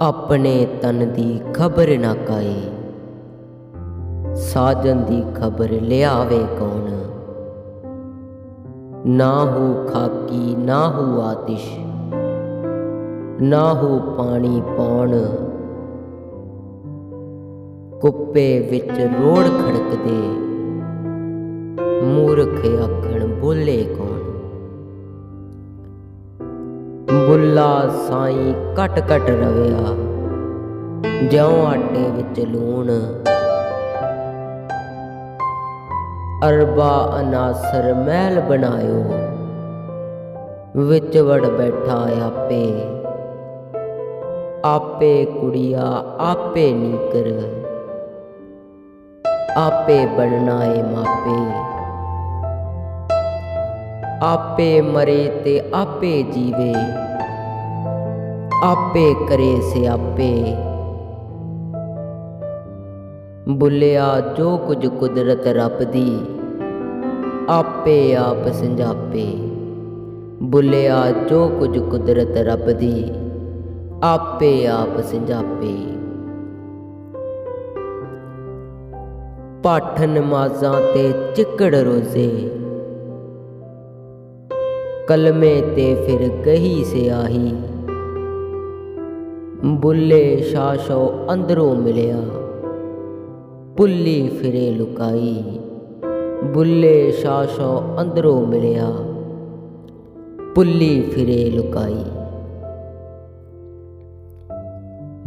ਆਪਣੇ ਤਨ ਦੀ ਖਬਰ ਨਾ ਕਾਏ। ਸਾਜਨ ਦੀ ਖਬਰ ਲਿਆਵੇ ਕੌਣ? ਨਾ ਹੋ ਖਾਕੀ, ਨਾ ਹੋ ਆਤਿਸ਼, ਨਾ ਹੋ ਪਾਣੀ ਪਾਉਣ ਕੁੱਪੇ ਵਿੱਚ ਰੋੜ ਖੜਕਦੇ, ਮੂਰਖ ਆਖਣ ਬੋਲੇ ਕੌਣ? ਬੁੱਲਾ ਸਾਈ ਕਟ ਕਟ ਰਵਿਆ, ਜਿਉਂ ਆਟੇ ਵਿੱਚ ਲੂਣ। ਅਰਬਾ ਅਨਾਸਰ ਮਹਿਲ ਬਣਾਇਓ, ਵਿੱਚ ਵੜ ਬੈਠਾ ਆਪੇ। ਆਪੇ ਕੁੜੀਆ, ਆਪੇ ਨੀਕਰ। ਆਪੇ ਬਣਨਾ ਏ ਮਾਪੇ। ਆਪੇ ਮਰੇ ਤੇ ਆਪੇ ਜੀਵੇ। ਆਪੇ ਕਰੇ ਸਿਆਪੇ ਬੁੱਲਿਆ, ਜੋ ਕੁਝ ਕੁਦਰਤ ਰੱਬ ਦੀ, ਆਪੇ ਆਪ ਸੰਜਾਪੇ। ਬੁੱਲਿਆ, ਜੋ ਕੁਝ ਕੁਦਰਤ ਰੱਬ ਦੀ, ਆਪੇ ਆਪ ਸੰਜਾਪੇ। ਪਾਠ ਨਮਾਜ਼ਾਂ ਤੇ ਚਿੱਕੜ ਰੋਜ਼ੇ, ਕਲਮੇ ਤੇ ਫਿਰ ਗਹੀ ਸਿਆਹੀ ਬੁੱਲੇ ਸ਼ਾਸ਼ੋ ਅੰਦਰੋਂ ਮਿਲਿਆ। ਪੁੱਲੀ ਫਿਰੇ ਲੁਕਾਈ। ਬੁੱਲੇ ਸ਼ਾਸ਼ੋ ਅੰਦਰੋਂ ਮਿਲਿਆ। ਪੁੱਲੀ ਫਿਰੇ ਲੁਕਾਈ।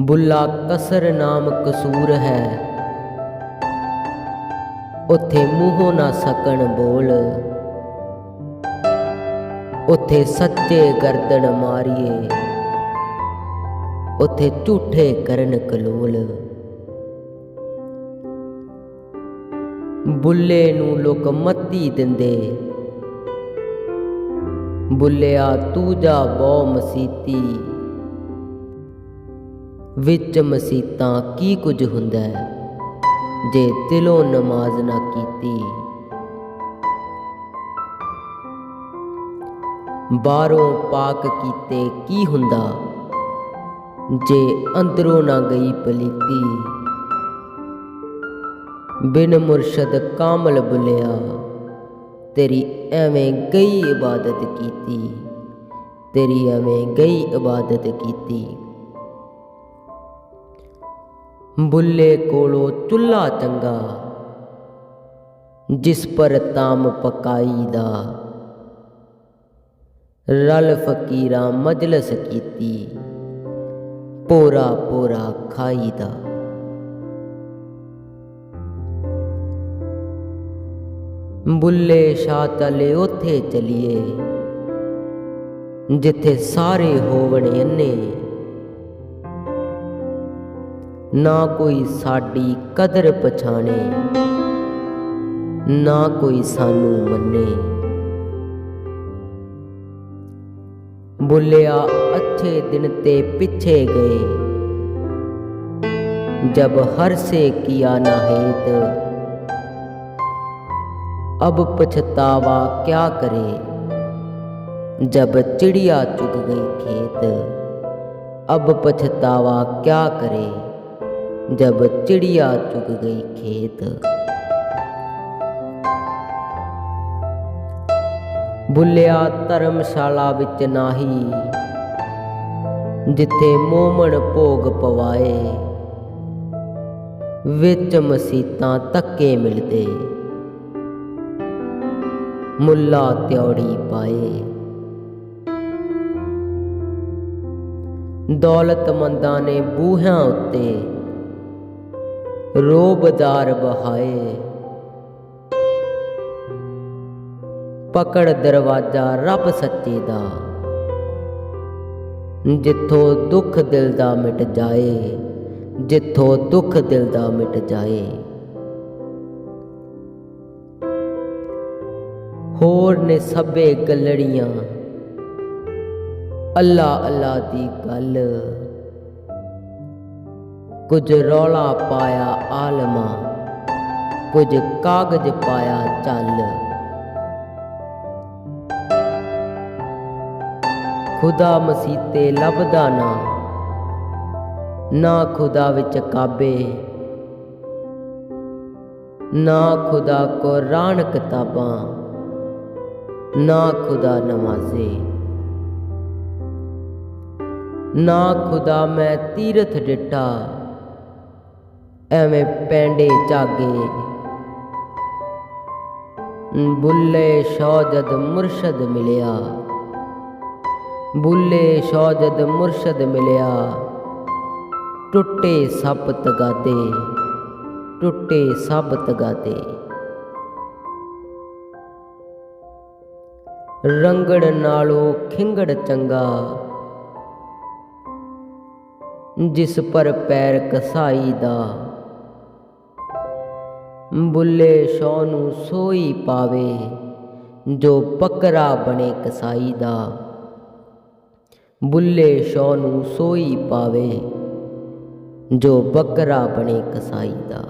ਬੁੱਲਾ ਕਸਰ ਨਾਮ ਕਸੂਰ ਹੈ। ਉਥੇ ਮੂੰਹੋਂ ਨਾ ਸਕਣ ਬੋਲ। ਉਥੇ ਸੱਚੇ ਗਰਦਨ ਮਾਰੀਏ। ਉਥੇ ਝੂਠੇ ਕਰਨ ਕਲੋਲ। ਬੁੱਲੇ ਨੂੰ ਲੋਕ ਮੱਤੀ ਦਿੰਦੇ। ਬੁੱਲਿਆ, ਤੂੰ ਜਾ ਬਹੁ ਮਸੀਤੀ। ਵਿੱਚ ਮਸੀਤਾਂ ਕੀ ਕੁਝ ਹੁੰਦਾ ਹੈ? ਜੇ ਦਿਲੋਂ ਨਮਾਜ਼ ਨਾ ਕੀਤੀ। ਬਾਹਰੋਂ ਪਾਕ ਕੀਤੇ ਕੀ ਹੁੰਦਾ? ਜੇ ਅੰਦਰੋਂ ਨਾ ਗਈ ਪਲੀਤੀ। ਬਿਨ ਮੁਰਸ਼ਦ ਕਾਮਲ ਬੁਲਿਆ, ਤੇਰੀ ਐਵੇਂ ਗਈ ਇਬਾਦਤ ਕੀਤੀ, ਤੇਰੀ ਐਵੇਂ ਗਈ ਇਬਾਦਤ ਕੀਤੀ। ਬੁੱਲੇ ਕੋਲੋਂ ਚੁੱਲਾ ਚੰਗਾ, ਜਿਸ ਪਰ ਤਾਮ ਪਕਾਈ ਦਾ। ਰਲ ਫਕੀਰਾਂ ਮਜਲਸ ਕੀਤੀ। ਪੋਰਾ ਪੋਰਾ ਖਾਈ ਦਾ ਬੁੱਲੇ ਸ਼ਾਹ ਤਲੇ ਉਥੇ ਚਲੀਏ, ਜਿੱਥੇ ਸਾਰੇ ਹੋਵਣ ਅੰਨੇ ਨਾ ਕੋਈ ਸਾਡੀ ਕਦਰ ਪਛਾਣੇ, ਨਾ ਕੋਈ ਸਾਨੂੰ ਮੰਨੇ। ਬੁੱਲਿਆ ਅੱਛੇ ਦਿਨ ਤੇ ਪਿੱਛੇ ਗਏ जब हर से किया ना हेत अब पछतावा क्या करे जब चिड़िया चुग गई खेत अब पछतावा क्या करे जब चिड़िया चुग गई खेत ਬੁੱਲਿਆ ਧਰਮਸ਼ਾਲਾ ਵਿੱਚ ਨਾਹੀ, ਜਿੱਥੇ ਮੋਮਣ ਭੋਗ ਪਵਾਏ। ਵਿੱਚ ਮਸੀਤਾਂ ਤੱਕੇ ਮਿਲਦੇ, ਮੁੱਲਾ ਤਿਉੜੀ ਪਾਏ। ਦੌਲਤਮੰਦਾਂ ਨੇ ਬੂਹਿਆਂ ਉੱਤੇ ਰੋਬਦਾਰ ਬਹਾਏ ਪਕੜ ਦਰਵਾਜ਼ਾ ਰੱਬ ਸੱਚੇ ਦਾ। ਜਿੱਥੋਂ ਦੁੱਖ ਦਿਲ ਦਾ ਮਿਟ ਜਾਏ, ਜਿੱਥੋਂ ਦੁੱਖ ਦਿਲ ਦਾ ਮਿਟ ਜਾਏ। ਹੋਰ ਨੇ ਸਭੇ ਗੱਲੜੀਆਂ, ਅੱਲਾ ਅੱਲਾ ਦੀ ਗੱਲ। ਕੁਝ ਰੌਲਾ ਪਾਇਆ ਆਲਮਾ, ਕੁਝ ਕਾਗਜ਼ ਪਾਇਆ ਚੱਲ। ਖੁਦਾ ਮਸੀਤੇ ਲੱਭਦਾ ਨਾ। ਨਾ ਖੁਦਾ ਵਿੱਚ ਕਾਬੇ। ਨਾ ਖੁਦਾ ਕੁਰਾਨ ਕਿਤਾਬਾਂ। ਨਾ ਖੁਦਾ ਨਮਾਜ਼ੇ। ਨਾ ਖੁਦਾ ਮੈਂ ਤੀਰਥ ਡਿੱਟਾ। ਐਵੇਂ ਪੈਂਡੇ ਝਾਗੇ। ਬੁੱਲੇ ਸ਼ੌਜਦ ਮੁਰਸ਼ਦ ਮਿਲਿਆ। ਬੁੱਲੇ ਸ਼ੌਜਦ ਮੁਰਸ਼ਦ ਮਿਲਿਆ। ਟੁੱਟੇ ਸਭ ਤਗਾਤੇ ਟੁੱਟੇ ਸਭ ਤਗਾਦੇ ਰੰਗੜ ਨਾਲੋਂ ਖਿੰਗੜ ਚੰਗਾ, ਜਿਸ ਪਰ ਪੈਰ ਕਸਾਈ ਦਾ। ਬੁੱਲੇ ਸ਼ੌ ਨੂੰ ਸੋਈ ਪਾਵੇ, ਜੋ ਬੱਕਰਾ ਬਣੇ ਕਸਾਈ ਦਾ। ਬੁੱਲੇ ਸ਼ੋ ਨੂੰ ਸੋਈ ਪਾਵੇ ਜੋ ਬੱਕਰਾ ਬਣੇ ਕਸਾਈ ਦਾ